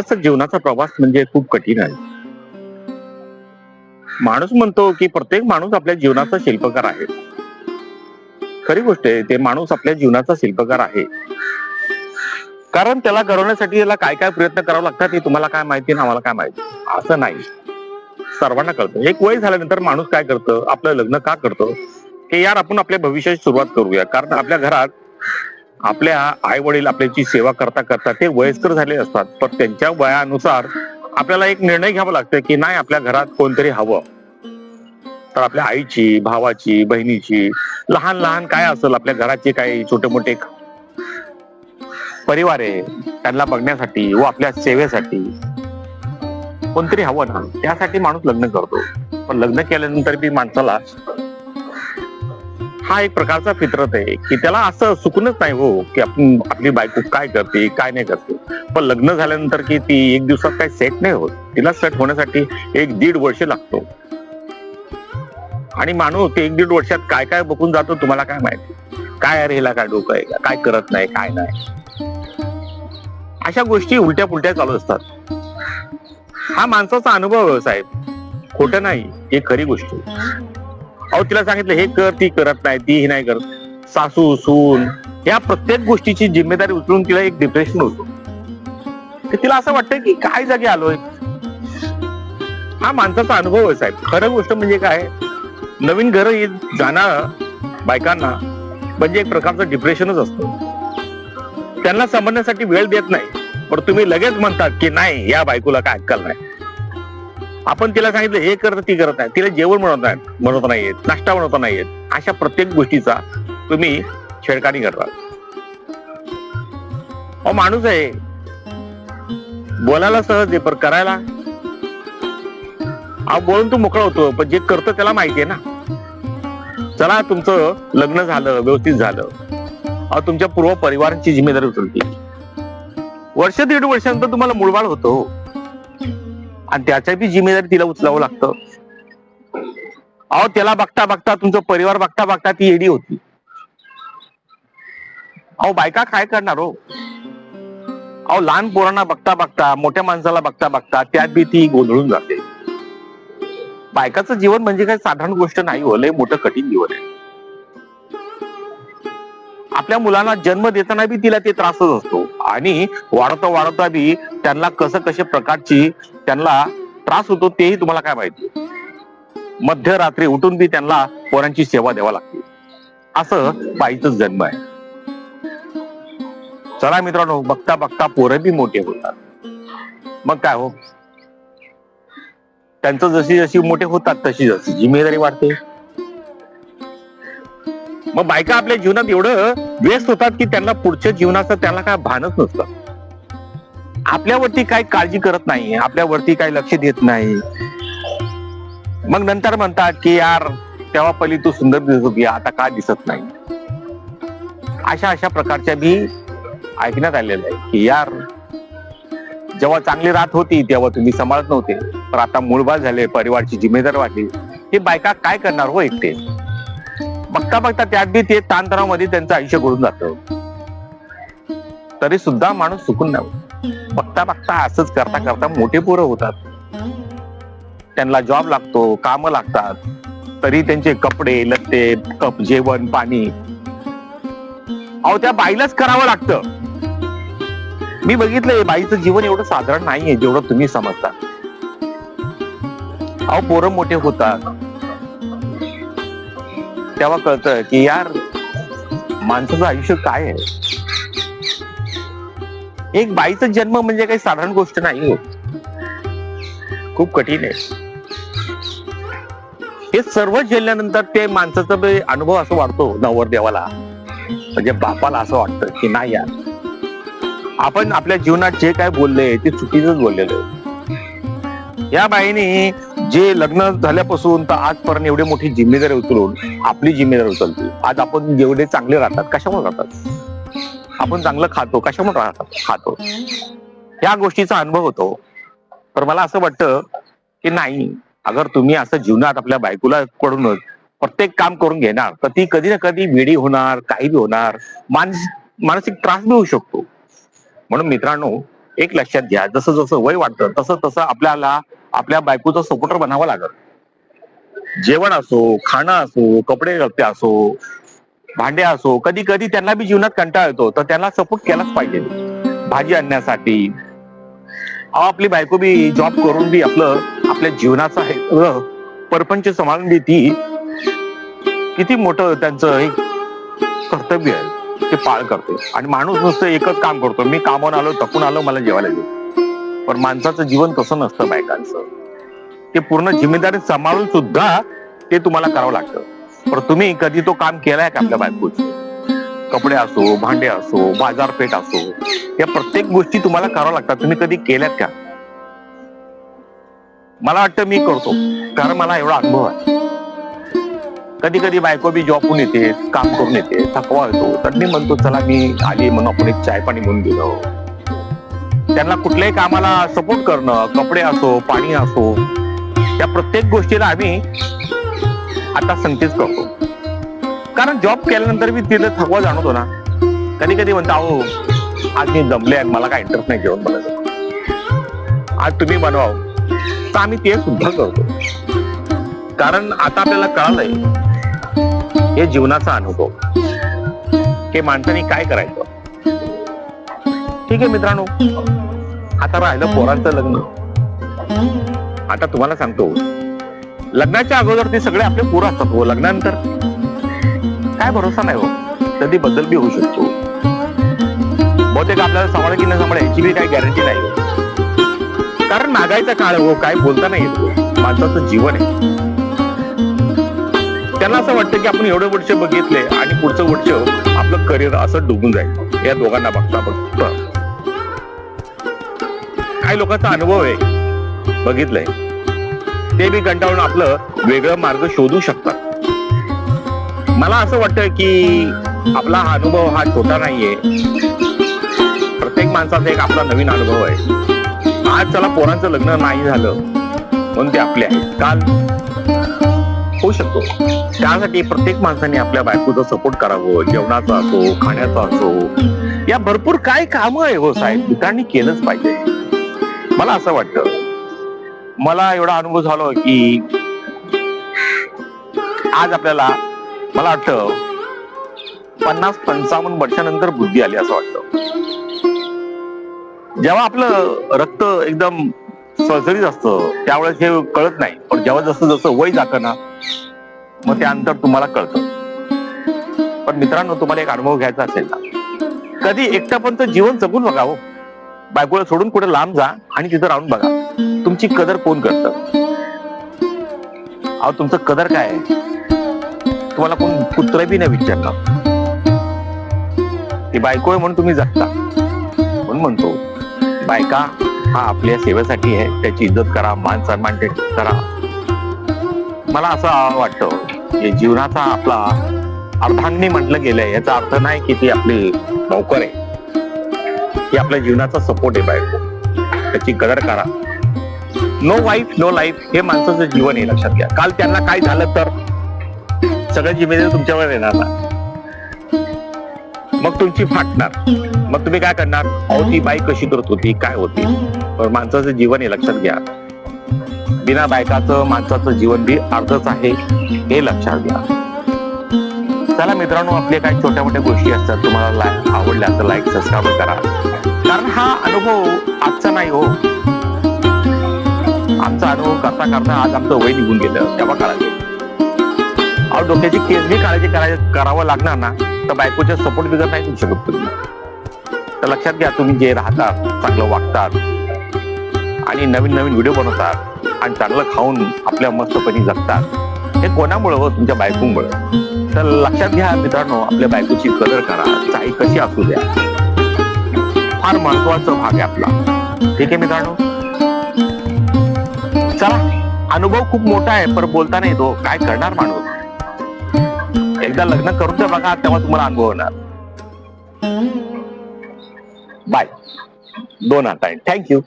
जीवनाचा प्रवास म्हणजे खूप कठीण आहे. माणूस म्हणतो की प्रत्येक माणूस आपल्या जीवनाचा शिल्पकार आहे. खरी गोष्ट आहे ते माणूस आपल्या जीवनाचा शिल्पकार आहे. कारण त्याला घडवण्यासाठी त्याला काय काय प्रयत्न करावे लागतात हे तुम्हाला काय माहिती आणि आम्हाला काय माहिती? असं नाही. सर्वांना कळतं. एक वय झाल्यानंतर माणूस काय करतं? आपलं लग्न का करतं? की यार आपण आपल्या भविष्याची सुरुवात करूया. कारण आपल्या घरात आपल्या आई वडील आपल्याची सेवा करता करता ते वयस्कर झाले असतात पण त्यांच्या वयानुसार आपल्याला एक निर्णय घ्यावा लागतो की नाही आपल्या घरात कोणतरी हवं. तर आपल्या आईची भावाची बहिणीची लहान लहान काय असेल आपल्या घराचे काही छोटे मोठे परिवार आहे त्यांना बघण्यासाठी व आपल्या सेवेसाठी कोणतरी हवं ना त्यासाठी माणूस लग्न करतो. पण लग्न केल्यानंतर बी माणसाला हा एक प्रकारचा फितरत आहे की त्याला असं सुकूनच नाही हो की आपण आपली बायको काय करते काय नाही करते. पण लग्न झाल्यानंतर की ती एक दिवसात काही सेट नाही होत. तिला सेट होण्यासाठी एक दीड वर्ष लागतो. आणि माणूस ते एक दीड वर्षात काय काय बघून जातो तुम्हाला काय माहिती? काय अरे हिला काय डोकं आहे? का? काय करत नाही? काय नाही? अशा गोष्टी उलट्या पुलट्या चालू असतात. हा माणसाचा अनुभव हो साहेब. खोटं नाही. एक खरी गोष्ट अहो तिला सांगितलं हे कर ती करत नाही ती ही नाही करत. सासू सून या प्रत्येक गोष्टीची जिम्मेदारी उचलून तिला एक डिप्रेशन होतो. तिला असं वाटतं की काय जागी आलोय? हा माणसाचा अनुभव आहे साहेब. खरं गोष्ट म्हणजे काय? नवीन घर येत जाणार बायकांना म्हणजे एक प्रकारचं डिप्रेशनच असतं. त्यांना समजण्यासाठी वेळ देत नाही. पण तुम्ही लगेच म्हणतात की नाही या बायकोला काय अक्कल नाही. आपण तिला सांगितलं हे करत ती करत नाही तिला जेवण बनवत नाही बनवता नाहीयेत नाश्ता बनवता नाहीयेत. अशा प्रत्येक गोष्टीचा तुम्ही छेडखानी करता. अहो माणूस आहे. बोलायला सहज आहे पण करायला? अहो बोलून तू मोकळा होतो पण जे करतो त्याला माहिती आहे ना. चला तुमचं लग्न झालं व्यवस्थित झालं. अहो तुमच्या पूर्व परिवारांची जिम्मेदारी उचलते. वर्ष दीड वर्षानंतर तुम्हाला मुळबाळ होतो हो. आणि त्याच्या बी जिम्मेदारी तिला उचलावं लागतं. अहो त्याला बघता बघता तुमचं परिवार बघता बघता ती एडी होती. अहो बायका काय करणार हो? अहो लहान पोरांना बघता बघता मोठ्या माणसाला बघता बघता त्यात बी ती गोंधळून जाते. बायकाचं जीवन म्हणजे काही साधारण गोष्ट नाही हो लय मोठं कठीण जीवन आहे. आपल्या मुलांना जन्म देताना बी तिला ते त्रासच असतो. आणि वाढवता वाढवता बी त्यांना कसं कशा प्रकारची त्यांना त्रास होतो तेही तुम्हाला काय माहिती? मध्यरात्री उठून बी त्यांना पोरांची सेवा द्यावा लागते. असं बाईच जन्म आहे. चला मित्रांनो बघता बघता पोरं बी मोठे होतात. मग काय हो? त्यांचं जशी जशी मोठे होतात तशी जशी जिम्मेदारी वाढते. मग बायका आपल्या जीवनात एवढं व्यस्त होतात की त्यांना पुढच्या जीवनाचं त्यांना काय भानच नसतं. आपल्यावरती काय काळजी करत नाही आपल्यावरती काय लक्ष देत नाही. मग नंतर म्हणतात की यार तेव्हा पहिली तू सुंदर दिसत होती. आता का दिसत नाही? अशा अशा प्रकारच्या बी ऐकण्यात आलेलं आहे की यार जेव्हा चांगली रात होती तेव्हा तुम्ही सांभाळत नव्हते. पण आता मूळबाळ झाले परिवारची जिम्मेदार वाटली हे बायका काय करणार हो एकटे? बघता बघता त्यात बी ते ताणतणावमध्ये त्यांचं आयुष्य घडून जातं. तरी सुद्धा माणूस चुकून नाही बघता बघता असंच करता करता मोठे पोरं होतात. त्यांना जॉब लागतो काम लागतात. तरी त्यांचे कपडे लत्ते कप जेवण पाणी. अहो त्या बाईलाच करावं लागतं. मी बघितलंय बाईचं जीवन एवढं साधारण नाहीये जेवढं तुम्ही समजता. अहो पोरं मोठे होतात. तेव्हा कळतं की यार माणसाचं आयुष्य काय आहे? एक बाईचा जन्म म्हणजे काही साधारण गोष्ट नाही हो. खूप कठीण आहे. हे सर्व झेलल्यानंतर ते माणसाचा अनुभव असं वाढतो नवर देवाला. म्हणजे बापाला असं वाटतं की नाही यार. आपण आपल्या जीवनात जे काय बोलले ते चुकीच बोललेलं या बाईने जे लग्न झाल्यापासून तर आजपर्यंत एवढी मोठी जिम्मेदारी उचलून आपली जिम्मेदारी उचलते आज आपण जेवढे चांगले राहतात कशामुळे राहतात? आपण चांगलं खातो कशामुळे राहतात? खातो. या गोष्टीचा अनुभव होतो. तर मला असं वाटतं की नाही अगर तुम्ही असं जीवनात आपल्या बायकोला कडूनच प्रत्येक काम करून घेणार तर ती कधी ना कधी वेडी होणार काही बी होणार मानस मानसिक त्रास बी होऊ शकतो. म्हणून मित्रांनो एक लक्षात घ्या जसं जसं वय वाटतं तसं तसं आपल्याला आपल्या बायकोचं सपोर्टर बनावं लागत जेवण असो खाणं असो कपडे लत्ते असो भांडे असो कधी कधी त्यांना बी जीवनात कंटाळा येतो तर त्यांना सपोर्ट केलाच पाहिजे. भाजी आणण्यासाठी. अहो, आपली बायको बी जॉब करून बी आपलं आपल्या जीवनाचा परपंच सांभाळून बी ती किती मोठं त्यांचं एक कर्तव्य आहे ते पाळ करते. आणि माणूस नुसतं एकच काम करतो. मी कामावर आलो थकून आलो मला जेवायला दे पण माणसाचं जीवन तसं नसतं बायकांचं. ते पूर्ण जिम्मेदारी सांभाळून सुद्धा ते तुम्हाला करावं लागतं. पण तुम्ही कधी तो काम केलाय का आपल्या बायकोच? कपडे असो भांडे असो बाजारपेठ असो या प्रत्येक गोष्टी तुम्हाला कराव्या लागतात. तुम्ही कधी केल्यात का? मला वाटतं मी करतो कारण मला एवढा अनुभव आहे. कधी कधी बायको बी जॉबहून येते काम करून येते थकवा येतो. तर मी म्हणतो चला मी आली म्हणून आपण एक चाय पाणी म्हणून गेलो. त्यांना कुठल्याही कामाला सपोर्ट करणं कपडे असो पाणी असो या प्रत्येक गोष्टीला आम्ही आता संकेत करतो. कारण जॉब केल्यानंतर मी तिथे थकवा जाणवतो ना. कधी कधी म्हणतो अहो आज मी दमले आहे मला काय इंटरेस्ट नाही जेवण बनवायचं. आज तुम्ही बनवाव. तर आम्ही ते सुद्धा करतो. कारण आता आपल्याला कळालंय हे जीवनाचा अनुभव. की माणसाने काय करायचं? ठीक आहे मित्रांनो. आता राहिलं पोरांचं लग्न. आता तुम्हाला सांगतो लग्नाच्या अगोदर ते सगळे आपले पोरं असतात हो लग्नानंतर. काय भरोसा नाही हो कधी बदल बी होऊ शकतो. बहुतेक आपल्याला सांभाळ की न सांभाळ याची बी काही गॅरंटी नाही हो. कारण नागायचा काळ हो काय बोलता नाही येत हो. माणसाचं जीवन आहे. त्यांना असं वाटतं की आपण एवढे वर्ष बघितले आणि पुढचं वर्ष आपलं करिअर असं डुबून जाईल. या दोघांना बघता बघता. काही लोकांचा अनुभव आहे. बघितलंय. ते बी कंटाळून आपलं वेगळं मार्ग शोधू शकतात. मला असं वाटतं की आपला हा अनुभव हा छोटा नाहीये. प्रत्येक माणसाचा एक आपला नवीन अनुभव आहे. आज चला पोरांचं लग्न नाही झालं म्हणून ते आपले आहेत. काल होऊ शकतो. त्यासाठी प्रत्येक माणसाने आपल्या बायकोचा सपोर्ट करावं जेवणाचा असो खाण्याचा असो. या भरपूर काय काम आहे हो साहेब. मित्रांनी केलंच पाहिजे. मला असं वाटतं. मला एवढा अनुभव झालो की आज आपल्याला मला वाटतं पन्नास पंचावन्न वर्षानंतर बुद्धी आली असं वाटतं. जेव्हा आपलं रक्त एकदम सळसळीत असतं त्यावेळेस हे कळत नाही. पण जेव्हा जसं जसं वय जातं ना मग ते अंतर तुम्हाला कळतं. पण मित्रांनो तुम्हाला एक अनुभव घ्यायचा असेल ना. कधी एकटापर्यंत जीवन जगून बघा हो. बायकोला सोडून कुठे लांब जा आणि तिथं राहून बघा. तुमची कदर कोण करतं? अहो तुमचं कदर काय आहे? तुम्हाला कोण कुत्र बी नाही विचारणार. ती बायको आहे म्हणून तुम्ही जगता. म्हणून म्हणतो बायका हा आपल्या सेवेसाठी आहे. त्याची इज्जत करा मान सन्मान ते करा. मला असं वाटतं की जीवनाचा आपला अर्धांगणी म्हटलं गेलंय. याचा अर्थ नाही की ती आपली नोकर आहे. ती आपल्या जीवनाचा सपोर्ट आहे बायको त्याची कदर करा. नो वाईफ नो लाईफ हे माणसाचं जीवन आहे लक्षात घ्या. काल त्यांना काय झालं तर सगळं जिम्मेदारी तुमच्यावर येणार ना. मग तुमची फाटणार. मग तुम्ही काय करणार? अहो ती बाई कशी करत होती? काय होती? पण माणसाचं जीवन आहे लक्षात घ्या. बिना बायकाचं माणसाचं जीवन बी अर्धच आहे हे लक्षात घ्या. चला मित्रांनो आपल्या काही छोट्या मोठ्या गोष्टी असतात तुम्हाला लाईक आवडल्या तर लाईक सबस्क्राईब करा. कारण हा अनुभव आजचा नाही हो. आमचा अनुभव करता करता आज आमचं वय निघून गेलं तेव्हा काळाचे. अहो डोक्याची केस बी काळजी करायला करावं लागणार ना तर बायकोच्या सपोर्ट बिगर नाही देऊ शकत तुम्ही. तर लक्षात घ्या तुम्ही जे राहतात चांगलं वागतात आणि नवीन नवीन व्हिडिओ बनवतात आणि चांगलं खाऊन आपल्या मस्तपणी जगतात. हे कोणामुळं हो? तुमच्या बायकोमुळं? तर लक्षात घ्या मित्रांनो आपल्या बायकोची कदर करा. चाई कशी असू द्या. फार महत्त्वाचा भाग आहे आपला. ठीक आहे मित्रांनो? चला अनुभव खूप मोठा आहे पण बोलता नाही तो. काय करणार माणूस? एकदा लग्न करून तर बघा तेव्हा तुम्हाला अनुभव होणार. बाय दोन हात थँक्यू